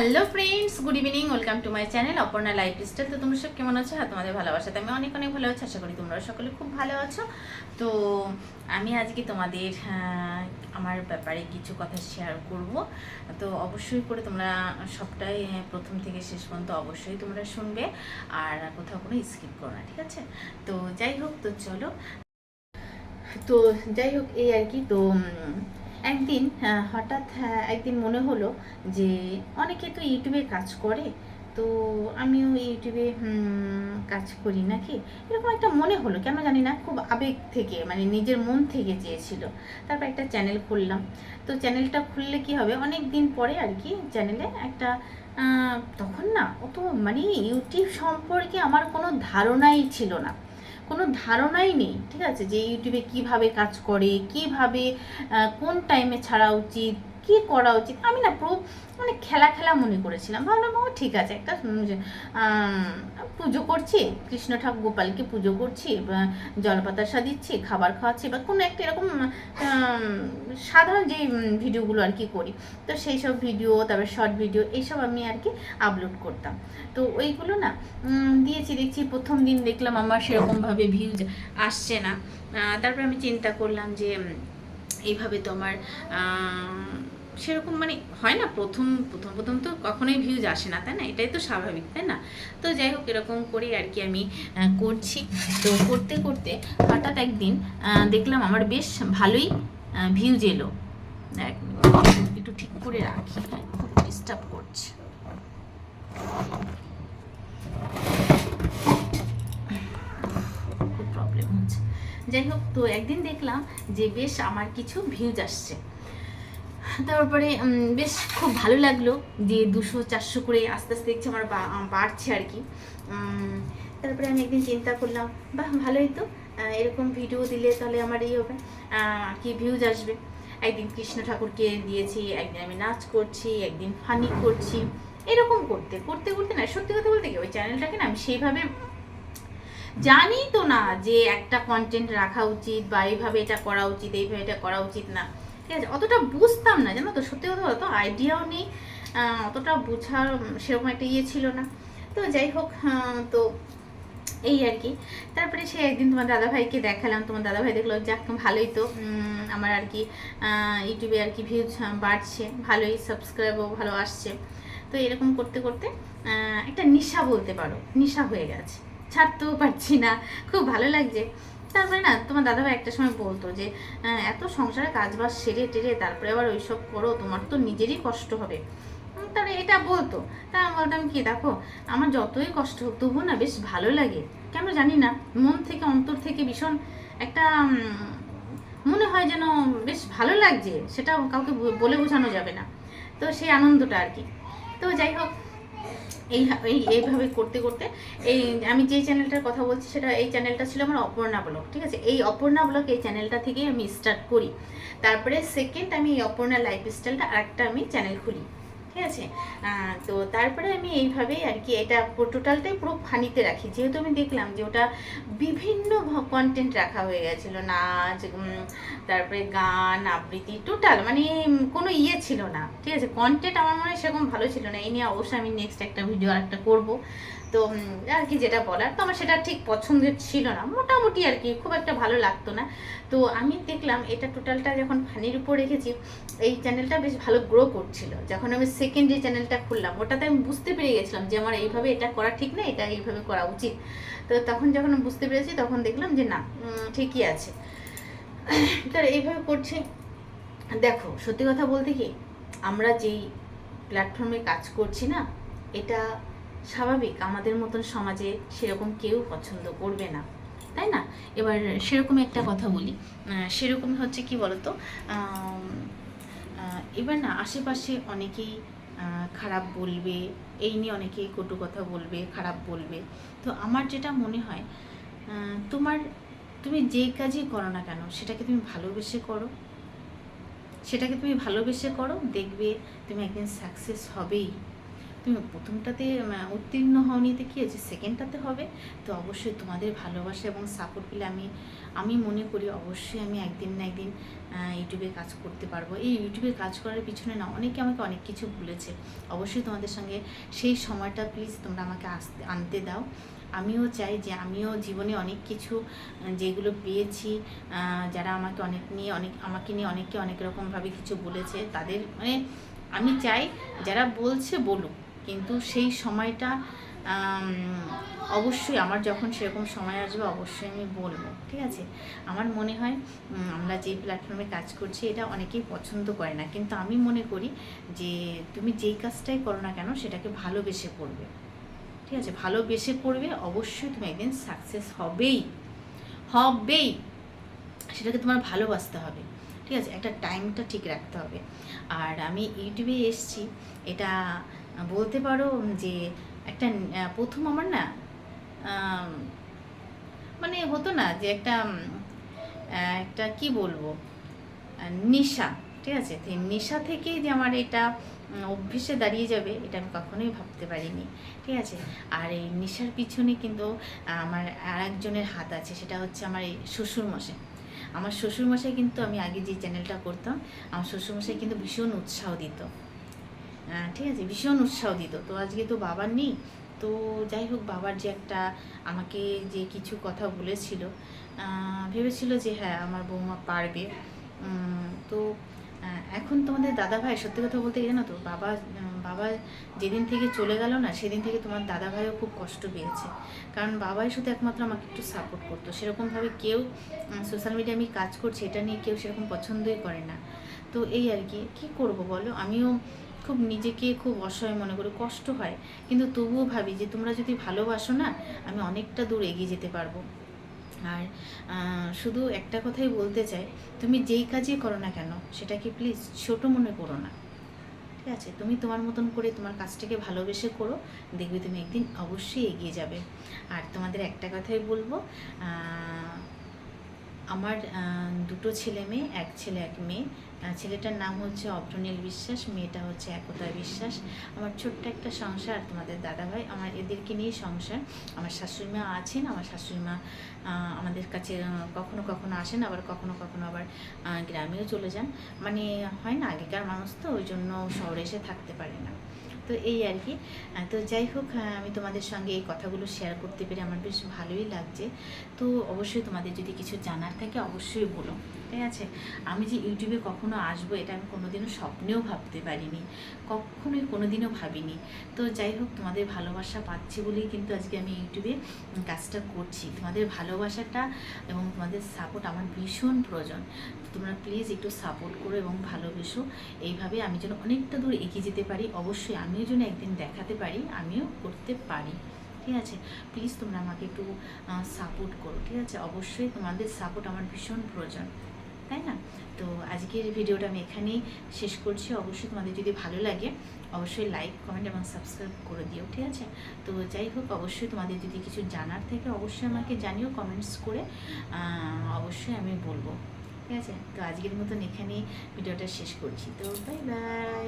Hello friends good evening welcome to my channel Aparna life style তো তোমরা সব কেমন আছো? হ্যাঁ তোমাদের ভালোবাসাতে আমি অনেক অনেক ভালো আছি, আশা করি তোমরা সকলে খুব ভালো আছো। তো আমি আজকে তোমাদের আমার ব্যাপারে কিছু কথা শেয়ার করব। তো অবশ্যই করে তোমরা সবটাই প্রথম থেকে শেষ পর্যন্ত অবশ্যই তোমরা শুনবে, আর কোথাও কোনো স্কিপ করো না, ঠিক আছে? তো যাই হোক, তো চলো। তো যাই হোক, এই আর কি, তো একদিন হঠাৎ আহ, একদিন মনে হলো যে অনেকে তো ইউটিউবে কাজ করে তো আমিও ইউটিউবে কাজ করি নাকি? এরকম একটা মনে হলো কেন জানি না খুব আবেগ থেকে মানে নিজের মন থেকে চেয়েছিল। তারপর একটা চ্যানেল খুললাম। তো চ্যানেলটা খুললে কি হবে অনেক দিন পরে আর কি চ্যানেলে একটা তখন না অত মানে ইউটিউব সম্পর্কে আমার কোনো ধারণাই ছিল না। কোনো ধারণাই নেই, ঠিক আছে? যে ইউটিউবে কীভাবে কাজ করে, কীভাবে কোন টাইমে ছাড়া উচিত কি করা উচিত? আমি না পুরো মানে খেলা খেলা মনে করেছিলাম। ভাবলাম, ও ঠিক আছে, একটা পুজো করছি, কৃষ্ণ ঠাকুর গোপালকে পুজো করছি, বা জলপাতাসা দিচ্ছি খাবার খাওয়াচ্ছি, বা কোনো একটা এরকম সাধারণ যে ভিডিওগুলো আর কি করি। তো সেই সব ভিডিও, তারপরে শর্ট ভিডিও এইসব আমি আর কি আপলোড করতাম। তো ওইগুলো না দিয়েছি, দেখছি, প্রথম দিন দেখলাম আমার সেরকমভাবে ভিউজ আসছে না। তারপর আমি চিন্তা করলাম যে এইভাবে তো আমার সেরকম মানে হয় না, প্রথম প্রথম প্রথম তো কখনোই ভিউজ আসে না, তাই না? এটাই তো স্বাভাবিক, তাই না? তো যাই হোক, এরকম করেই আর কি আমি করছি। তো করতে করতে হঠাৎ একদিন দেখলাম আমার বেশ ভালোই ভিউজ এলো। একটু ঠিক করে রাখি, খুব ডিস্টার্ব করছে। খুব প্রবলেম হচ্ছে। যাই হোক, তো একদিন দেখলাম যে বেশ আমার কিছু ভিউজ আসছে। তারপরে বেশ খুব ভালো লাগল যে দুশো, চারশো করে আস্তে আস্তে দেখছি আমার বাড়ছে আর কি। তারপরে আমি একদিন চিন্তা করলাম, বাহ, ভালোই তো এরকম ভিডিও দিলে তাহলে আমার এই হবে কি ভিউজ আসবে? একদিন কৃষ্ণ ঠাকুরকে দিয়েছি, একদিন আমি নাচ করছি, একদিন ফানি করছি, এরকম করতে করতে করতে না, সত্যি কথা বলতে কি, ওই চ্যানেলটাকে না আমি সেইভাবে জানি তো না যে একটা কন্টেন্ট রাখা উচিত বা এইভাবে এটা করা উচিত, এইভাবে এটা করা উচিত না। ঠিক আছে, অতটা বুঝতাম না, জানো তো? সত্যি কথা অত আইডিয়াও নেই অতটা বোঝার সেরকম একটা ইয়ে ছিল না। তো যাই হোক তো এই আর কি। তারপরে সে একদিন তোমার দাদাভাইকে দেখালাম, তোমার দাদাভাই দেখল, যাক, ভালোই তো আমার আর কি ইউটিউবে আর কি ভিউজ বাড়ছে, ভালোই সাবস্ক্রাইবও ভালো আসছে। তো এরকম করতে করতে একটা নেশা বলতে পারো, নেশা হয়ে গেছে। ছাড়তেও পারছি না, খুব ভালো লাগছে। তারপরে না, তোমার দাদাভাই একটা সময় বলতো যে এত সংসারে কাজবাজ সেরে টেরে তারপরে আবার ওইসব করো, তোমার তো নিজেরই কষ্ট হবে। তাহলে এটা বলতো। তা আমি বলতাম কি, দেখো, আমার যতই কষ্ট হোক, তবুও না বেশ ভালো লাগে। কেন জানি না, মন থেকে, অন্তর থেকে ভীষণ একটা মনে হয় যেন বেশ ভালো লাগছে। সেটা কাউকে বলে বোঝানো যাবে না। তো সেই আনন্দটা আর কি। তো যাই হোক এই এই, এইভাবে করতে করতে এই, আমি যে চ্যানেলটার কথা বলছি সেটা এই চ্যানেলটা ছিল আমার অপর্ণা ব্লগ, ঠিক আছে? এই অপর্ণা ব্লগ এই চ্যানেলটা থেকেই আমি স্টার্ট করি। তারপরে সেকেন্ড আমি এই অপর্ণা লাইফস্টাইলটা আরেকটা আমি চ্যানেল খুলি। ঠিক আছে? তো তারপরে আমি এইভাবেই আর কি এটা টোটালটাই পুরো ফানিতে রাখি। যেহেতু আমি দেখলাম যে ওটা বিভিন্ন কন্টেন্ট রাখা হয়ে গেছিল। নাচ তারপরে গান, আবৃত্তি টোটাল মানে কোনো ইয়ে ছিল না। ঠিক আছে? কন্টেন্ট আমার মনে হয় সেরকম ভালো ছিল না। এই নিয়ে অবশ্যই আমি নেক্সট একটা ভিডিও আর একটা করব। তো আর কি যেটা বলার? তো আমার সেটা ঠিক পছন্দের ছিল না। মোটামুটি আর কি খুব একটা ভালো লাগতো না। তো আমি দেখলাম এটা টোটালটা যখন ফানির উপর রেখেছি, এই চ্যানেলটা বেশ ভালো গ্রো করছিল। যখন আমি সেকেন্ড যে চ্যানেলটা খুললাম, ওটাতে আমি বুঝতে পেরে গেছিলাম যে আমার এইভাবে এটা করা ঠিক না, এটা এইভাবে করা উচিত। তো তখন যখন বুঝতে পেরেছি, তখন দেখলাম যে না ঠিকই আছে। তার এইভাবে করছে। দেখো, সত্যি কথা বলতে কি, আমরা যেই প্ল্যাটফর্মে কাজ করছি না, এটা স্বাভাবিক, আমাদের মতন সমাজে সেরকম কেউ পছন্দ করবে না, তাই না? এবার সেরকম একটা কথা বলি। সেরকম হচ্ছে কি বলতো? এবার না, আশেপাশে অনেকেই খারাপ বলবে, এই নিয়ে অনেকেই কটু কথা বলবে, খারাপ বলবে। তো আমার যেটা মনে হয় তোমার, তুমি যে কাজই করো না কেন, সেটাকে তুমি ভালোবেসে করো। সেটাকে তুমি ভালোবেসে করো, দেখবে তুমি একদিন সাকসেস হবেই। তুমি প্রথমটাতে উত্তীর্ণ হওনিতে কী হয়েছে? সেকেন্ডটাতে হবে। তো অবশ্যই তোমাদের ভালোবাসা এবং সাপোর্ট পেলে আমি আমি মনে করি অবশ্যই আমি একদিন না একদিন ইউটিউবে কাজ করতে পারব। এই ইউটিউবে কাজ করার পিছনে না অনেকে আমাকে অনেক কিছু বলেছে। অবশ্যই তোমাদের সঙ্গে সেই সময়টা প্লিজ তোমরা আমাকে আসতে, আনতে দাও। আমিও চাই যে আমিও জীবনে অনেক কিছু যেগুলো পেয়েছি যারা আমাকে অনেক নিয়ে, অনেক, আমাকে নিয়ে অনেকে অনেক রকমভাবে কিছু বলেছে, তাদের মানে আমি চাই যারা বলছে বলুক। কিন্তু সেই সময়টা অবশ্যই আমার যখন সেরকম সময় আসবে অবশ্যই আমি বলব, ঠিক আছে? আমার মনে হয় আমরা যে প্ল্যাটফর্মে কাজ করছি এটা অনেকেই পছন্দ করে না। কিন্তু আমি মনে করি যে তুমি যেই কাজটাই করো না কেন সেটাকে ভালোবেসে করবে, ঠিক আছে? ভালোবেসে করবে অবশ্যই তুমি একদিন সাকসেস হবেই হবেই। সেটাকে তোমার ভালোবাসতে হবে, ঠিক আছে? একটা টাইমটা ঠিক রাখতে হবে। আর আমি ইউটিউবে এসছি, এটা বলতে পারো যে একটা প্রথম আমার না মানে হতো না যে একটা একটা কি বলব নেশা, ঠিক আছে? নেশা থেকেই যে আমার এটা অভ্যেসে দাঁড়িয়ে যাবে, এটা আমি কখনোই ভাবতে পারিনি, ঠিক আছে? আর এই নেশার পিছনে কিন্তু আমার আর একজনের হাত আছে, সেটা হচ্ছে আমার এই শ্বশুরমশাই। আমার শ্বশুরমশাই কিন্তু আমি আগে যে চ্যানেলটা করতাম, আমার শ্বশুরমশাই কিন্তু ভীষণ উৎসাহ দিত। ঠিক আছে, ভীষণ উৎসাহ দিত তো আজকে তো বাবার নেই, তো যাই হোক, বাবার যে একটা আমাকে যে কিছু কথা বলেছিল ভেবেছিল যে হ্যাঁ আমার বৌমা পারবে। তো এখন তোমাদের দাদা ভাই সত্যি কথা বলতে জানো তো, বাবা বাবা যেদিন থেকে চলে গেল না, সেদিন থেকে তোমার দাদা ভাইও খুব কষ্ট পেয়েছে। কারণ বাবাই শুধু একমাত্র আমাকে একটু সাপোর্ট করতো। সেরকমভাবে কেউ সোশ্যাল মিডিয়ায় আমি কাজ করছি, এটা নিয়ে কেউ সেরকম পছন্দই করে না। তো এই আর কি, কী করব বলো? আমিও খুব নিজেকে খুব অসহায় মনে করি, কষ্ট হয়। কিন্তু তবুও ভাবি যে তোমরা যদি ভালোবাসো না, আমি অনেকটা দূর এগিয়ে যেতে পারব। আর শুধু একটা কথাই বলতে চাই, তুমি যেই কাজই করো না কেন, সেটাকে প্লিজ ছোট মনে করো না। ঠিক আছে? তুমি তোমার মতন করে তোমার কাজটাকে ভালোবেসে করো, দেখবে তুমি একদিন অবশ্যই এগিয়ে যাবে। আর তোমাদের একটা কথাই বলব আমার দুটো ছেলে মেয়ে, এক ছেলে, এক মেয়ে। ছেলেটার নাম হচ্ছে অপ্রনীল বিশ্বাস, মেয়েটা হচ্ছে একতা বিশ্বাস। আমার ছোট্ট একটা সংসার তোমাদের দাদাভাই, আমার এদেরকে নিয়ে সংসার। আমার শাশুড়িমা আছেন, আমার শাশুড়িমা আমাদের কাছে কখনো কখনো আসেন, আবার কখনো কখনো আবার গ্রামেও চলে যান। মানে হয় না, আগেকার মানুষ তো ওই জন্য শহরে এসে থাকতে পারে না। তো এই আর কি। তো যাই হোক আমি তোমাদের সঙ্গে এই কথাগুলো শেয়ার করতে পেরে আমার বেশ ভালোই লাগছে। তো অবশ্যই তোমাদের যদি কিছু জানার থাকে অবশ্যই বলো, ঠিক আছে? আমি যে ইউটিউবে কখনো আসব, এটা আমি কোনোদিনও স্বপ্নেও ভাবতে পারিনি, কখনোই কোনোদিনও ভাবিনি। তো যাই হোক, তোমাদের ভালোবাসা পাচ্ছি বলেই কিন্তু আজকে আমি ইউটিউবে কাজটা করছি। তোমাদের ভালোবাসাটা এবং তোমাদের সাপোর্ট আমার ভীষণ প্রয়োজন। তোমরা প্লিজ একটু সাপোর্ট করো এবং ভালোবেসো। এইভাবে আমি যেন অনেকটা দূর এগিয়ে যেতে পারি। অবশ্যই আমিও যেন একদিন দেখাতে পারি, আমিও করতে পারি। ঠিক আছে? প্লিজ তোমরা আমাকে একটু সাপোর্ট করো, ঠিক আছে? অবশ্যই তোমাদের সাপোর্ট আমার ভীষণ প্রয়োজন, তাই না? তো আজকের ভিডিওটা আমি এখানেই শেষ করছি। অবশ্যই তোমাদের যদি ভালো লাগে, অবশ্যই লাইক কমেন্ট এবং সাবস্ক্রাইব করে দিও, ঠিক আছে? তো যাই হোক, অবশ্যই তোমাদের যদি কিছু জানার থাকে, অবশ্যই আমাকে জানিও কমেন্টস করে অবশ্যই আমি বলব। ঠিক আছে? তো আজকের মতন এখানেই ভিডিওটা শেষ করছি। তো বাই বাই